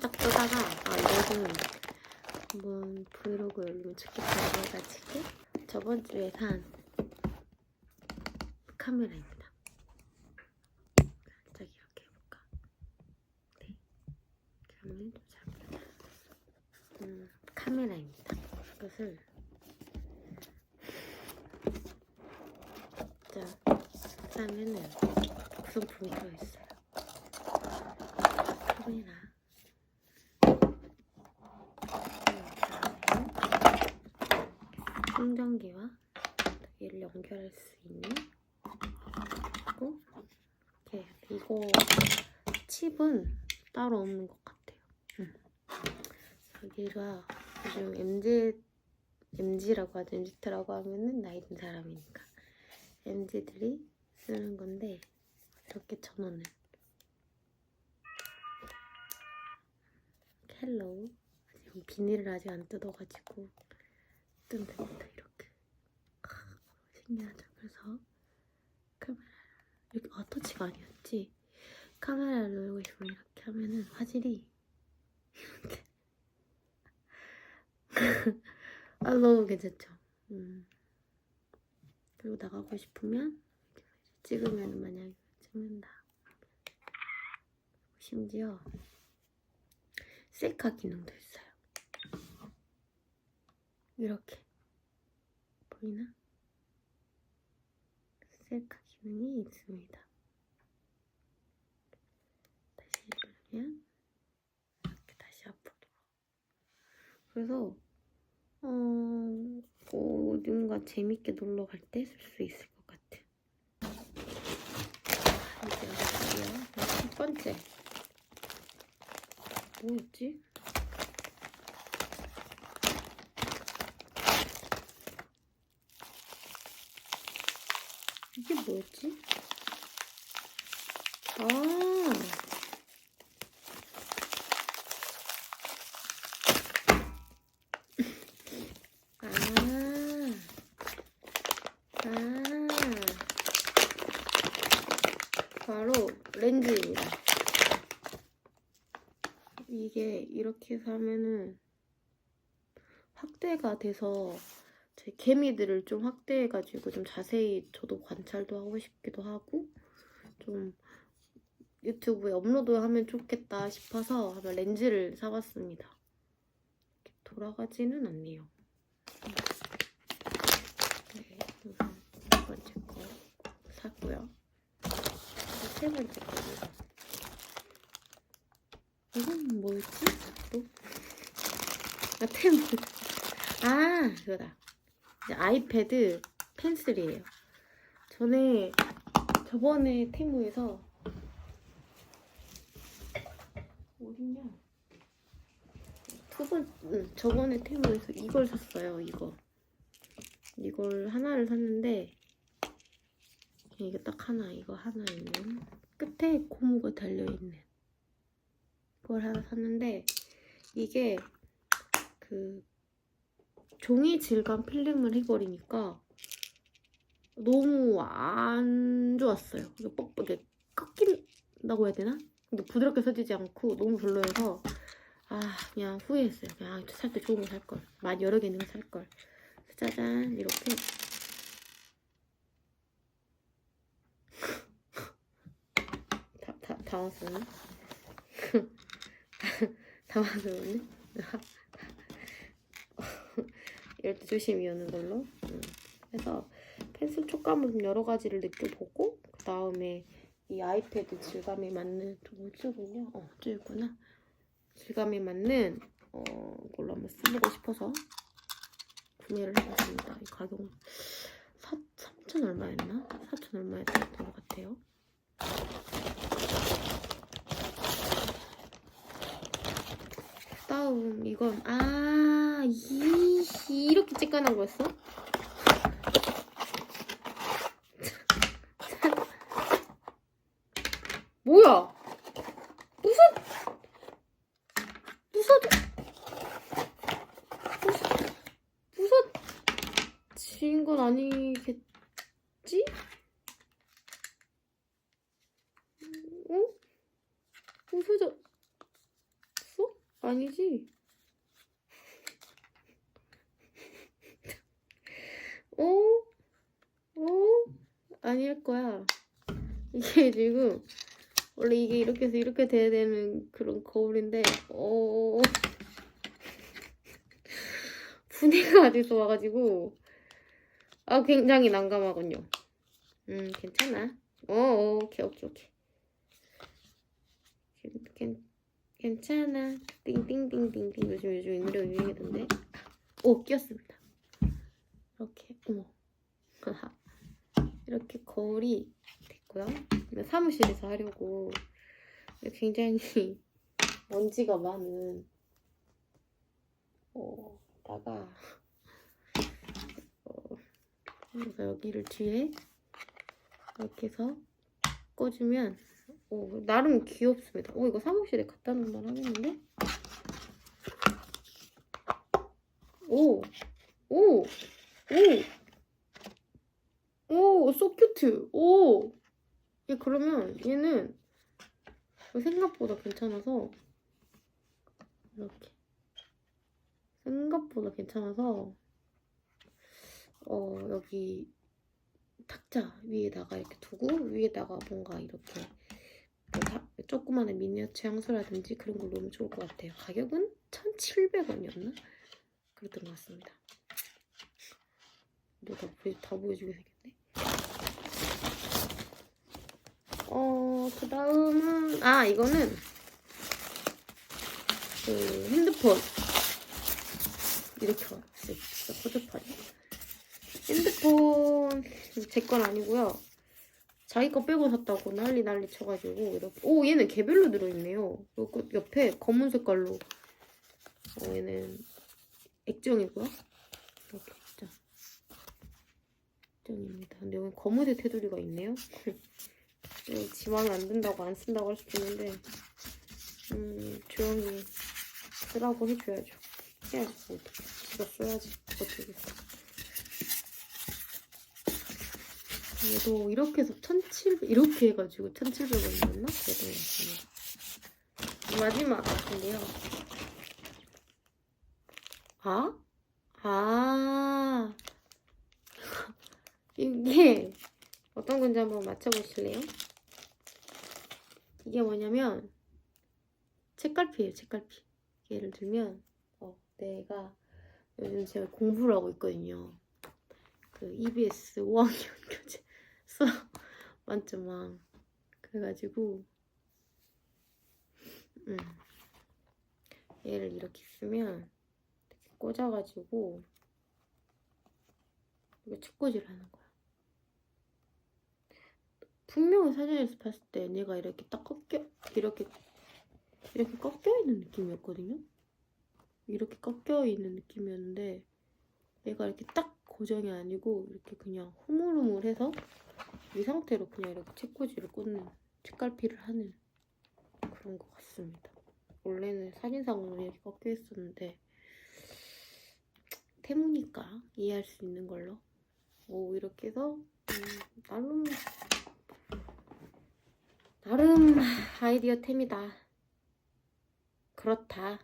살짝 뜨다가 아 이거는 한번 브이로그 올리면 좋겠다고 해가지고 저번 주에 산 카메라입니다. 살짝 이렇게 해볼까? 네. 그러면 좀잘 보여. 음, 카메라입니다. 이것을 자 싸면은 구성품이 들어있어요. 카메라. 충전기와 얘를 연결할 수 있는 그리고 이렇게 이거 칩은 따로 없는 것 같아요. 음. 여기가 요즘 MZ MZ라고 하죠. MZ라고 하면은 나이 든 사람이니까 MZ들이 쓰는 건데 이렇게 전원을 헬로우 지금 비닐을 아직 안 뜯어가지고 뜬답니다 이렇게. 크, 신기하죠. 그래서 카메라 이렇게 아 터치가 아니었지. 카메라를 누르고 있으면 이렇게 하면은 화질이 이렇게. 아 너무 괜찮죠? 음. 그리고 나가고 싶으면 찍으면 만약에 찍는다. 심지어 셀카 기능도 있어요. 이렇게 보이나? 셀카 기능이 있습니다. 다시 누르면 이렇게 다시 앞으로 그래서 어 뭐, 어딘가 재밌게 놀러 갈 때 쓸 수 있을 것 같아. 이제 어디요? 첫 번째 뭐였지? 이게 뭐였지? 아. 아. 아. 바로 렌즈입니다. 이게 이렇게 하면은 확대가 돼서 제 개미들을 좀 확대해가지고 좀 자세히 저도 관찰도 하고 싶기도 하고 좀 유튜브에 업로드하면 좋겠다 싶어서 한번 렌즈를 사봤습니다. 돌아가지는 않네요. 네, 우선 첫 번째 거 샀고요. 세 번째 거는 이건 뭐였지? 또? 아, 템. 아, 이거다. 아이패드 펜슬이에요. 전에, 저번에 테무에서, 어딨냐? 두 번, 응, 저번에 테무에서 이걸 샀어요, 이거. 이걸 하나를 샀는데, 이게 딱 하나, 이거 하나 있는. 끝에 고무가 달려 있는. 그걸 하나 샀는데 이게 그 종이 질감 필름을 해버리니까 너무 안 좋았어요. 이게 뻑뻑하게 꺾인다고 해야 되나? 근데 부드럽게 써지지 않고 너무 별로여서 아 그냥 후회했어요. 그냥 살 때 좋은 거 살 걸. 많이 여러 개 있는 거 살 걸. 짜잔 이렇게 다, 다, 다 왔어요. 다 왔었네. 이럴 때 조심히 여는 걸로. 음. 그래서 펜슬 촉감을 좀 여러 가지를 느껴보고 그 다음에 이 아이패드 질감에 맞는 좀 어쩌군요. 어, 저기구나. 질감에 맞는 어, 걸로 한번 써보고 싶어서 구매를 해봤습니다. 이 가격 4, 3천 얼마였나? 4천 얼마였던 것 같아요. 다음 이건 아 이, 이렇게 찌끈한 거였어? 뭐야? 부서 부서 부서 지인 건 아니겠지? 어? 부서졌어? 아니지? 오? 오? 아닐 거야. 이게 지금 원래 이게 이렇게 해서 이렇게 돼야 되는 그런 거울인데 어 분해가 어디서 와가지고 아 굉장히 난감하군요. 음 괜찮아. 어 어, 오케이 오케이 오케이. 괜, 괜, 괜찮아. 띵띵띵띵띵 요즘 요즘 이 노래가 유행이던데. 오 끼었습니다. 이렇게 어머. 이렇게 거울이 됐고요. 사무실에서 하려고 굉장히 먼지가 많은 어, 다가 어, 그래서 여기를 뒤에 이렇게 해서 꽂으면 오, 나름 귀엽습니다. 오 이거 사무실에 갖다 놓으면 하겠는데? 오! 오! 오! 오! 소 큐트! 오! 얘 그러면 얘는 생각보다 괜찮아서 이렇게 생각보다 괜찮아서 어 여기 탁자 위에다가 이렇게 두고 위에다가 뭔가 이렇게 뭐 다- 조그마한 미니어처 향수라든지 그런 걸 놓으면 좋을 것 같아요. 가격은 1,700원이었나? 그랬던 것 같습니다. 너다 다 보여주게 생겼네. 어, 그 다음은, 아, 이거는, 그, 핸드폰. 이렇게 왔어요. 진짜 허접하네. 핸드폰, 제 건 아니고요. 자기 거 빼고 샀다고 난리 난리 쳐가지고, 이렇게. 오, 얘는 개별로 들어있네요. 옆에 검은 색깔로. 어, 얘는 액정이고요. 1등입니다. 근데 여기 검은색 테두리가 있네요. 네, 지망이 안 된다고 안 쓴다고 할 수도 있는데 음, 조용히 쓰라고 해줘야죠. 해야지 뭐 어떻게 제가 써야지 어쩌겠어. 얘도 이렇게 해서 1700 이렇게 해가지고 1700원이었나? 그랬던 마지막 같은데요. 아? 아 이게 어떤 건지 한번 맞춰보실래요? 이게 뭐냐면 책갈피예요 책갈피. 예를 들면 어, 내가 요즘 제가 공부를 하고 있거든요. 그 EBS 5학년 교재 수학 만점왕. 그래가지고 음, 얘를 이렇게 쓰면 이렇게 꽂아가지고 이거 책꽂이를 하는 거야 분명히 사진에서 봤을 때 얘가 이렇게 딱 꺾여 이렇게 이렇게 꺾여 있는 느낌이었거든요. 이렇게 꺾여 있는 느낌이었는데 얘가 이렇게 딱 고정이 아니고 이렇게 그냥 흐물흐물해서 이 상태로 그냥 이렇게 책꽂이를 꽂는 책갈피를 하는 그런 것 같습니다. 원래는 사진상으로 이렇게 꺾여 있었는데 태무니까 이해할 수 있는 걸로 오 이렇게 해서 음, 나름 나름 아이디어 템이다. 그렇다.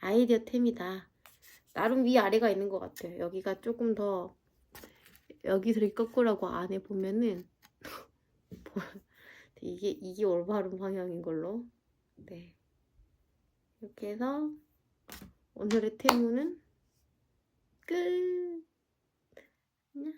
아이디어 템이다. 나름 위아래가 있는 것 같아요. 여기가 조금 더 여기서 이렇게 꺾으라고 안에 보면은 이게 이게 올바른 방향인 걸로. 네. 이렇게 해서 오늘의 태무는 끝. 안녕.